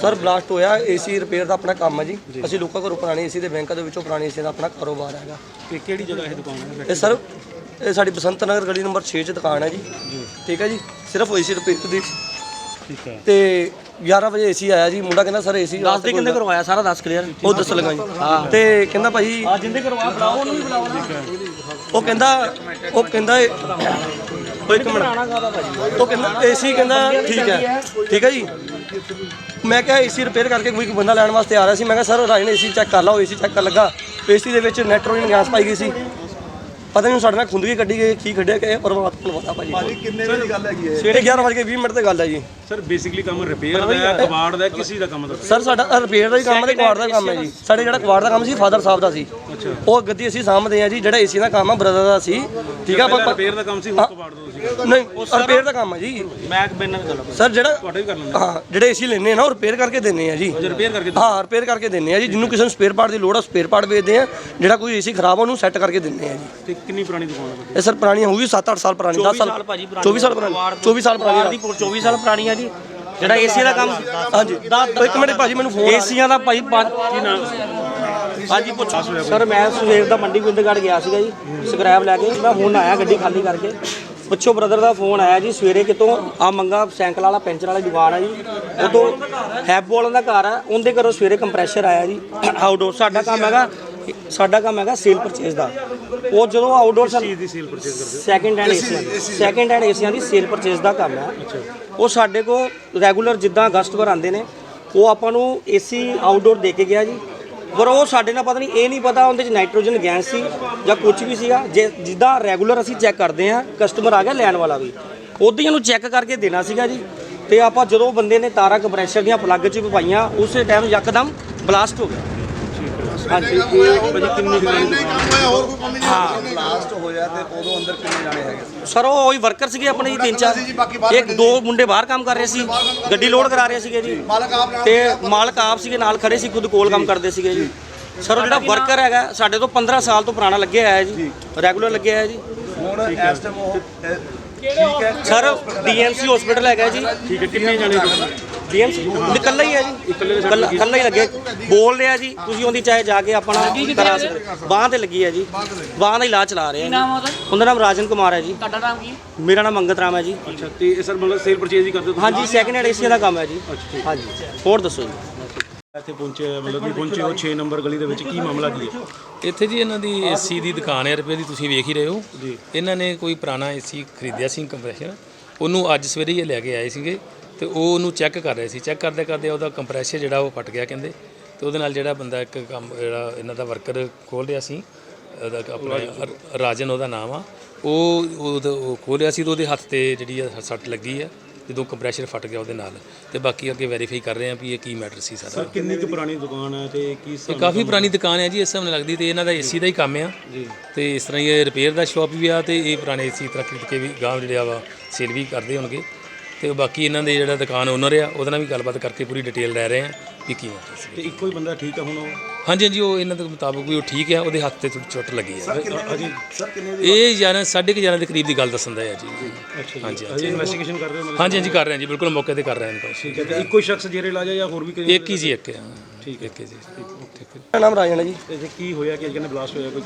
Sir blast ਹੋਇਆ AC repair ਦਾ ਆਪਣਾ ਕੰਮ ਹੈ ਜੀ। ਅਸੀਂ ਲੋਕਾਂ ਕੋਲੋਂ ਪੁਰਾਣੀ ਏਸੀ ਦੇ ਬੈਂਕਾਂ ਦੇ ਵਿੱਚੋਂ ਪੁਰਾਣੀ ਏਸੀ ਦਾ ਆਪਣਾ ਕਾਰੋਬਾਰ ਹੈਗਾ। ਕਿ ਕਿਹੜੀ ਜਗ੍ਹਾ ਇਹ ਦੁਕਾਨ ਹੈ? ਇਹ ਸਰ ਇਹ ਸਾਡੀ ਬਸੰਤ ਨਗਰ ਗਲੀ ਨੰਬਰ 6 'ਚ ਦੁਕਾਨ ਹੈ ਜੀ। ਠੀਕ ਹੈ ਜੀ? ਸਿਰਫ ਏਸੀ ਰਿਪੇਅਰ ਦੀ। ਠੀਕ ਹੈ। ਤੇ 11 ਵਜੇ ਏਸੀ ਆਇਆ ਜੀ। ਮੁੰਡਾ ਕਹਿੰਦਾ ਸਰ ਏਸੀ ਦੱਸ ਦੇ ਕਿੰਨੇ ਕਰਵਾਇਆ? ਸਾਰਾ ਦੱਸ ਕਲੀਅਰ ਉਹ ਦੱਸ ਲਗਾ ਜੀ। ਤੇ ਕਹਿੰਦਾ ਭਾਈ ਆ ਜਿੰਦੇ ਕਰਵਾ ਬੁਲਾਓ ਉਹਨੂੰ ਵੀ ਬੁਲਾਓ ਉਹ ਕਹਿੰਦਾ ਉਹ ਕਹਿੰਦਾ ਉਹ ਇੱਕ ਮਿੰਟ। ਉਹ ਕਹਿੰਦਾ ਏਸੀ ਕਹਿੰਦਾ ਠੀਕ ਹੈ। ਠੀਕ ਹੈ ਜੀ। ਮੈਂ ਕਿਹਾ ਏਸੀ ਰਿਪੇਅਰ ਕਰਕੇ ਕੋਈ ਬੰਦਾ ਲੈਣ ਵਾਸਤੇ ਆ ਰਿਹਾ ਸੀ। ਮੈਂ ਕਿਹਾ ਸਰ ਰਾਜ ਨੇ ਏਸੀ ਚੈੱਕ ਕਰ ਲਓ। ਏਸੀ ਚੈੱਕ ਕਰ ਲੱਗਾ। ਏਸੀ ਦੇ ਵਿੱਚ ਨਾਈਟ੍ਰੋਜਨ ਗੈਸ ਪਾਈ ਗਈ ਸੀ। ਪਤਾ ਨਹੀਂ ਸਾਡੇ ਨਾਲ ਖੁੰਦਗੀ ਕੱਢੀ ਗਈ ਕੀ ਕੱਢਿਆ ਕਿ ਪਰਮਾਤਮਾ ਨੂੰ ਪਤਾ ਭਾਜੀ। ਕਿੰਨੇ ਵਜੇ ਦੀ ਗੱਲ ਹੈਗੀ ਹੈ? ਸਵੇਰੇ 11 ਵਜੇ 20 ਮਿੰਟ ਤੇ ਗੱਲ ਹੈ ਜੀ। ਸਰ ਬੇਸਿਕਲੀ ਕੰਮ ਰਿਪੇਅਰ ਦਾ ਹੈ ਕਬਾੜ ਦਾ ਹੈ, ਕਿਸੇ ਦਾ ਕੰਮ ਦਾ ਸਰ ਸਾਡਾ ਰਿਪੇਅਰ ਦਾ ਹੀ ਕੰਮ ਹੈ ਤੇ ਦਾ ਕੰਮ ਹੈ ਜੀ। ਸਾਡੇ ਜਿਹੜਾ ਕੁਆੜ ਦਾ ਕੰਮ ਸੀ ਫਾਦਰ ਸਾਹਿਬ ਦਾ ਸੀ। ਉਹ ਗੱਦੀ ਅਸੀਂ ਸਾਂਭਦੇ ਆ ਜੀ ਜਿਹੜਾ ਏਸੀ ਦਾ ਕੰਮ ਆ ਬ੍ਰਦਰ ਦਾ ਸੀ। ਠੀਕ ਆ ਆਪਾਂ ਰਿਪੇਅਰ ਦਾ ਕੰਮ ਸੀ ਹੁਣ ਕਬਾੜ ਦਾ ਤੁਸੀਂ। ਨਹੀਂ ਰਿਪੇਅਰ ਦਾ ਕੰਮ ਹੈ ਜੀ। ਮੈਂ ਬਿਨਾਂ ਗੱਲ ਸਰ ਜਿਹੜਾ ਤੁਹਾਡੇ ਵੀ ਕਰ ਲੈਂਦੇ ਹਾਂ ਜਿਹੜੇ ਏਸੀ ਲੈਣੇ ਆ ਨਾ ਉਹ ਰਿਪੇਅਰ ਕਰਕੇ ਦਿੰਨੇ ਆ ਜੀ। ਰਿਪੇਅਰ ਕਰਕੇ ਹਾਂ ਰਿਪੇਅਰ ਕਰਕੇ ਦਿੰਨੇ ਆ ਜੀ। ਜਿਹਨੂੰ ਕਿਸੇ ਨੂੰ ਸਪੇਅਰ ਪਾਰਟ ਦੀ ਲੋੜ ਆ ਸਪੇਅਰ ਪਾਰਟ ਵੇਚਦੇ ਆ। ਜਿਹੜਾ ਕੋਈ ਏਸੀ ਖਰਾਬ ਆ ਉਹਨੂੰ ਸੈੱਟ ਕਰਕੇ ਦਿੰਨੇ ਆ ਜੀ। ਤੇ ਕਿੰਨੀ ਪੁਰਾਣੀ ਦੁਕਾਨ ਹੈ ਇਹ ਸਰ ਪੁਰਾਣੀ ਹੋਊਗੀ 7-8 ਸਾਲ ਪੁਰਾਣੀ 10 ਸਾਲ 24 ਸਾਲ ਪੁਰਾਣੀ। 24 ਸਾਲ ਪੁਰਾਣੀ 24 ਸਾਲ ਪੁਰਾਣੀ ਆ ਜੀ। ਜਿਹੜਾ ਏਸੀ ਦਾ ਕੰਮ ਹਾਂਜੀ। ਇੱਕ ਮਿੰਟ ਭਾਜੀ ਮੈਨੂੰ ਫੋਨ ਏਸੀਆਂ ਦਾ ਭਾਈ ਪੰਜ ਕੀ ਨਾਮ ਹਾਂਜੀ ਪੁੱਛੋ। ਸਰ ਮੈਂ ਸਵੇਰ ਦਾ ਮੰਡੀ ਗੋਬਿੰਦਗੜ੍ਹ ਗਿਆ ਸੀਗਾ ਜੀ ਸਕ੍ਰੈਪ ਲੈ ਕੇ। ਮੈਂ ਹੁਣ ਆਇਆ ਗੱਡੀ ਖਾਲੀ ਕਰਕੇ। ਪੁੱਛੋ ਬ੍ਰਦਰ ਦਾ ਫੋਨ ਆਇਆ ਜੀ ਸਵੇਰੇ ਕਿਤੋਂ ਆ ਮੰਗਾ ਸਾਈਕਲ ਵਾਲਾ ਪੈਂਚਰ ਵਾਲੀ ਦੁਕਾਨ ਆ ਜੀ। ਉਦੋਂ ਹੈਬ ਵਾਲਾਂ ਦਾ ਘਰ ਆ ਉਹਦੇ ਘਰੋਂ ਸਵੇਰੇ ਕੰਪਰੈਸ਼ਰ ਆਇਆ ਜੀ। ਆਊਟਡੋਰ ਸਾਡਾ ਕੰਮ ਹੈਗਾ ਸਾਡਾ ਕੰਮ ਹੈਗਾ ਸੇਲ ਪਰਚੇਸ ਦਾ। ਉਹ ਜਦੋਂ ਆਊਟਡੋਰ ਚੀਜ਼ ਦੀ ਸੇਲ ਪਰਚੇਸ ਕਰਦੇ ਸੈਕਿੰਡ ਹੈਂਡ ਏਸੀਆਂ ਸੈਕਿੰਡ ਹੈਂਡ ਏਸੀਆਂ ਦੀ ਸੇਲ ਪਰਚੇਸ ਦਾ ਕੰਮ ਹੈ ਉਹ ਸਾਡੇ ਕੋਲ ਰੈਗੂਲਰ ਜਿੱਦਾਂ ਕਸਟਮਰ ਆਉਂਦੇ ਨੇ ਉਹ ਆਪਾਂ ਨੂੰ ਏਸੀ ਆਊਟਡੋਰ ਦੇ ਕੇ ਗਿਆ ਜੀ। ਪਰ ਉਹ ਸਾਡੇ ਨਾਲ ਪਤਾ ਨਹੀਂ, ਇਹ ਨਹੀਂ ਪਤਾ ਉਹਦੇ ਚ ਨਾਈਟ੍ਰੋਜਨ ਗੈਸ ਸੀ ਜਾਂ ਕੁਝ ਵੀ ਸੀਗਾ। ਜੇ ਜਿੱਦਾਂ ਰੈਗੂਲਰ ਅਸੀਂ ਚੈੱਕ ਕਰਦੇ ਹਾਂ ਕਸਟਮਰ ਆ ਗਿਆ ਲੈਣ ਵਾਲਾ ਵੀ। ਉਦੋਂ ਹੀ ਉਹਨੂੰ ਚੈੱਕ ਕਰਕੇ ਦੇਣਾ ਸੀਗਾ ਜੀ। ਤੇ ਆਪਾਂ ਜਦੋਂ ਬੰਦੇ ਨੇ ਤਾਰਾਂ ਕੰਪਰੈਸ਼ਰ ਦੀਆਂ ਪਲੱਗ 'ਚ ਵੀ ਪਾਈਆਂ, ਉਸੇ ਟਾਈਮ ਯਕਦਮ ਬਲਾਸਟ ਹੋ ਗਿਆ। ਹਾਂਜੀ ਭਾਜੀ ਕਿੰਨੀ ਬਲਾਸਟ ਹੋਇਆ ਤੇ ਉਦੋਂ ਅੰਦਰ ਕਿੰਨੇ ਜਾਣੇ ਹੈਗੇ? ਸੀ ਸਰ ਉਹ ਉਹੀ ਵਰਕਰ ਸੀਗੇ ਆਪਣੇ ਜੀ ਤਿੰਨ ਚਾਰ। ਇੱਕ ਦੋ ਮੁੰਡੇ ਬਾਹਰ ਕੰਮ ਕਰ ਰਹੇ ਸੀ ਗੱਡੀ ਲੋਡ ਕਰਾ ਰਹੇ ਸੀਗੇ ਜੀ। ਤੇ ਮਾਲਕ ਆਪ ਸੀਗੇ ਨਾਲ ਖੜੇ ਸੀ ਖੁਦ ਕੋਲ ਕੰਮ ਕਰਦੇ ਸੀਗੇ ਜੀ। ਸਰ ਉਹ ਜਿਹੜਾ ਵਰਕਰ ਹੈਗਾ ਸਾਡੇ ਤੋਂ 15 ਸਾਲ ਤੋਂ ਪੁਰਾਣਾ ਲੱਗਿਆ ਹੋਇਆ ਹੈ ਜੀ। ਰੈਗੂਲਰ ਲੱਗਿਆ ਹੋਇਆ ਜੀ। ਹੁਣ ਇਸ ਟਾਈਮ ਉਹ ਹੈ ਸਰ ਡੀਐਮਸੀ ਹਸਪੀਟਲ ਹੈਗਾ ਜੀ। ਠੀਕ ਹੈ ਕਿੰਨੇ ਜਾਣੇ ਡੀਐਮਸੀ ਇਕੱਲਾ ਹੀ ਹੈ ਜੀ। ਇਕੱਲਾ ਇਕੱਲਾ ਹੀ ਲੱਗਿਆ ਬੋਲ ਰਿਹਾ ਜੀ ਤੁਸੀਂ ਉਹਦੀ ਚਾਹੇ ਜਾ ਕੇ ਆਪਣਾ ਕਰਾ ਸਕਦੇ ਬਾਹ ਤੇ ਲੱਗੀ ਹੈ ਜੀ। ਬਾਹ ਦਾ ਇਲਾਜ ਚਲਾ ਰਹੇ ਆ ਉਹਦਾ? ਨਾਮ ਰਾਜਨ ਕੁਮਾਰ ਹੈ ਜੀ। ਤੁਹਾਡਾ ਨਾਮ ਕੀ? ਹੈ ਮੇਰਾ ਨਾਮ ਮੰਗਤ ਰਾਮ ਹੈ ਜੀ। ਅੱਛਾ ਤੇ ਸਰ ਮਤਲਬ ਸੇਲ ਪਰਚੇਸ ਹੀ ਕਰਦੇ ਹੋ? ਹਾਂਜੀ ਸੈਕਿੰਡ ਹੈਂਡ ਏਸੀਆ ਦਾ ਕੰਮ ਹੈ ਜੀ। ਹਾਂਜੀ। ਹੋਰ ਦੱਸੋ ਜੀ। ਇੱਥੇ ਪਹੁੰਚੇ ਮਤਲਬ ਕਿ ਪਹੁੰਚੇ ਹੋ 6 ਨੰਬਰ ਗਲੀ ਦੇ ਵਿੱਚ ਕੀ ਮਾਮਲਾ ਕੀ ਹੈ? ਇੱਥੇ ਜੀ ਇਹਨਾਂ ਦੀ ਏਸੀ ਦੀ ਦੁਕਾਨ ਹੈ ਰੁਪਏ ਦੀ ਤੁਸੀਂ ਵੇਖ ਹੀ ਰਹੇ ਹੋ। ਇਹਨਾਂ ਨੇ ਕੋਈ ਪੁਰਾਣਾ ਏਸੀ ਖਰੀਦਿਆ ਸੀ ਕੰਪਰੈਸ਼ਰ। ਉਹਨੂੰ ਅੱਜ ਸਵੇਰੇ ਹੀ ਇਹ ਲੈ ਕੇ ਆਏ ਸੀਗੇ ਤੇ ਉਹ ਉਹਨੂੰ ਚੈੱਕ ਕਰ ਰਹੇ ਸੀ। ਚੈੱਕ ਕਰਦੇ ਕਰਦੇ ਉਹਦਾ ਕੰਪਰੈਸ਼ਰ ਜਿਹੜਾ ਉਹ ਫਟ ਗਿਆ ਕਹਿੰਦੇ। ਤੇ ਉਹਦੇ ਨਾਲ ਜਿਹੜਾ ਬੰਦਾ ਇੱਕ ਕੰਮ ਜਿਹੜਾ ਇਹਨਾਂ ਦਾ ਵਰਕਰ ਖੋਲ ਰਿਹਾ ਸੀ ਉਹਦਾ ਆਪਣਾ ਰ- ਰਾਜਨ ਉਹਦਾ ਨਾਮ ਆ। ਉਹ ਉਹ ਖੋਲ ਰਿਹਾ ਸੀ ਤੇ ਉਹਦੇ ਹੱਥ ਤੇ ਜਿਹੜੀ ਆ ਸੱਟ ਲੱਗੀ ਆ। ਜਦੋਂ ਕੰਪਰੈਸ਼ਰ ਫਟ ਗਿਆ ਉਹਦੇ ਨਾਲ ਤੇ ਬਾਕੀ ਅੱਗੇ ਵੈਰੀਫਾਈ ਕਰ ਰਹੇ ਆ ਵੀ ਇਹ ਕੀ ਮੈਟਰ ਸੀ ਸਾਰਾ। ਸਰ ਕਿੰਨੀ ਕੁ ਪੁਰਾਣੀ ਦੁਕਾਨ ਹੈ ਤੇ ਕੀ ਇਹ ਕਾਫੀ ਪੁਰਾਣੀ ਦੁਕਾਨ ਹੈ ਜੀ ਇਸ ਸਮੇਂ ਲੱਗਦੀ ਤੇ ਇਹਨਾਂ ਦਾ ਏਸੀ ਦਾ ਹੀ ਕੰਮ ਆ। ਤੇ ਇਸ ਤਰ੍ਹਾਂ ਹੀ ਇਹ ਰਿਪੇਅਰ ਦਾ ਸ਼ਾਪ ਵੀ ਆ ਤੇ ਇਹ ਪੁਰਾਣੇ ਏਸੀ ਤਰ੍ਹਾਂ ਖਰੀਦ ਕੇ ਵੀ ਗਾਂਵ ਜਿਹੜਾ ਵਾ ਸੇਲ ਵੀ ਕਰਦੇ ਹੋਣਗੇ। ਤੇ ਬਾਕੀ ਇਹਨਾਂ ਦੇ ਜਿਹੜਾ ਦੁਕਾਨ ਓਨਰ ਆ ਉਹਦੇ ਨਾਲ ਵੀ ਗੱਲਬਾਤ ਕਰਕੇ ਪੂਰੀ ਡਿਟੇਲ ਲੈ ਰਹੇ ਆ ਵੀ ਕੀ ਮੈਟਰ ਸੀ। ਤੇ ਇੱਕੋ ਹੀ ਬੰਦਾ ਠੀਕ ਹੈ ਹੁਣ ਉਹ? ਹਾਂਜੀ ਹਾਂਜੀ ਉਹ ਇਹਨਾਂ ਦੇ ਮੁਤਾਬਕ ਵੀ ਉਹ ਠੀਕ ਆ ਉਹਦੇ ਹੱਥ ਤੇ ਥੋੜੀ ਚੋਟ ਲੱਗੀ ਆ। ਅਜੇ ਸਰ ਕਿੰਨੇ ਇਹ ਯਾਰ ਸਾਢੇ ਕੁ ਗਿਆਰਾਂ ਦੇ ਕਰੀਬ ਦੀ ਗੱਲ ਦੱਸਦਾ ਹੈ ਜੀ। ਅੱਛਾ ਹਾਂਜੀ ਅਜੇ ਹਾਂਜੀ। ਇਨਵੈਸਟੀਗੇਸ਼ਨ ਕਰ ਰਹੇ ਹੋ? ਮਤਲਬ ਹਾਂਜੀ ਹਾਂਜੀ ਕਰ ਰਹੇ ਹਾਂ ਜੀ ਬਿਲਕੁਲ ਮੌਕੇ ਤੇ ਕਰ ਰਹੇ ਹਾਂ ਠੀਕ ਹੈ ਤੇ ਇੱਕੋ ਹੀ ਸ਼ਖਸ ਜੇਰੇ ਲਾ ਜਾਂ ਹੋਰ ਵੀ ਕੋਈ ਇੱਕ ਹੀ ਜੀ ਇੱਕ ਆ। ਠੀਕ ਹੈ ਇੱਕ ਹੀ ਜੀ। ਠੀਕ ਹੈ ਮੇਰਾ ਨਾਮ ਰਾਜਨ ਹੈ ਜੀ। ਤੇ ਕੀ ਹੋਇਆ ਕਿ ਕਹਿੰਦੇ ਬਲਾਸਟ ਹੋਇਆ ਕੋਈ